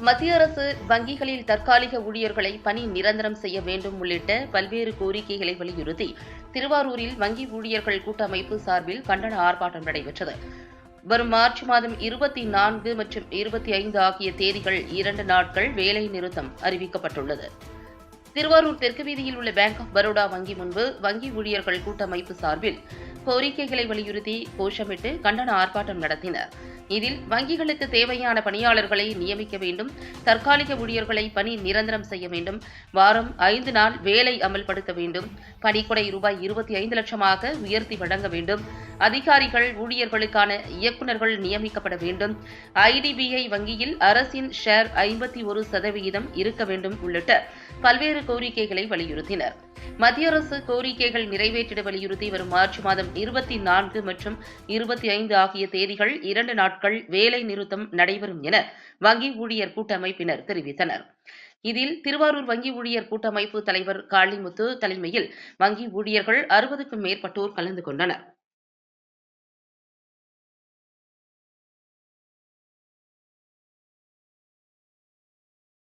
மத்திய அரசு வங்கிகளில் தற்காலிக ஊழியர்களை பணி நிரந்தரம் செய்ய வேண்டும் உள்ளிட்ட பல்வேறு கோரிக்கைகளை வலியுறுத்தி திருவாரூரில் வங்கி ஊழியர்கள் கூட்டமைப்பு சார்பில் கண்டன ஆர்ப்பாட்டம் நடைபெற்றது. வரும் மார்ச் மாதம் இருபத்தி நான்கு மற்றும் இருபத்தி ஐந்து ஆகிய தேதிகள் இரண்டு நாட்கள் வேலை நிறுத்தம் அறிவிக்கப்பட்டுள்ளது. திருவாரூர் தெற்கு வீதியில் உள்ள பேங்க் ஆஃப் பரோடா வங்கி முன்பு வங்கி ஊழியர்கள் கூட்டமைப்பு சார்பில் கோரிக்கைகளை வலியுறுத்தி கோஷமிட்டு கண்டன ஆர்ப்பாட்டம் நடத்தினர். இதில் வங்கிகளுக்கு தேவையான பணியாளர்களை நியமிக்க வேண்டும் தற்காலிக ஊழியர்களை பணி நிரந்தரம் செய்ய வேண்டும் வாரம் ஐந்து நாள் வேலை அமல்படுத்த வேண்டும் பணிக்கொடை ரூபாய் இருபத்தி ஐந்து லட்சமாக உயர்த்தி வழங்க வேண்டும் அதிகாரிகள் ஊழியர்களுக்கான இயக்குநர்கள் நியமிக்கப்பட வேண்டும் ஐடிபிஐ வங்கியில் அரசின் ஷேர் ஐம்பத்தி ஒரு சதவிகிதம் இருக்க வேண்டும் உள்ளிட்ட பல்வேறு பல்வேறு கோரிக்கைகளை வலியுறுத்தினர். மத்திய அரசு கோரிக்கைகள் நிறைவேற்றிட வலியுறுத்தி வரும் மார்ச் மாதம் இருபத்தி நான்கு மற்றும் இருபத்தி ஐந்து ஆகிய தேதிகள் இரண்டு நாட்கள் வேலை நிறுத்தம் நடைபெறும் என வங்கி ஊழியர் கூட்டமைப்பினர் தெரிவித்தனர். இதில் திருவாரூர் வங்கி ஊழியர் கூட்டமைப்பு தலைவர் காளிமுத்து தலைமையில் வங்கி ஊழியர்கள் அறுபதுக்கும் மேற்பட்டோர் கலந்து கொண்டனர்.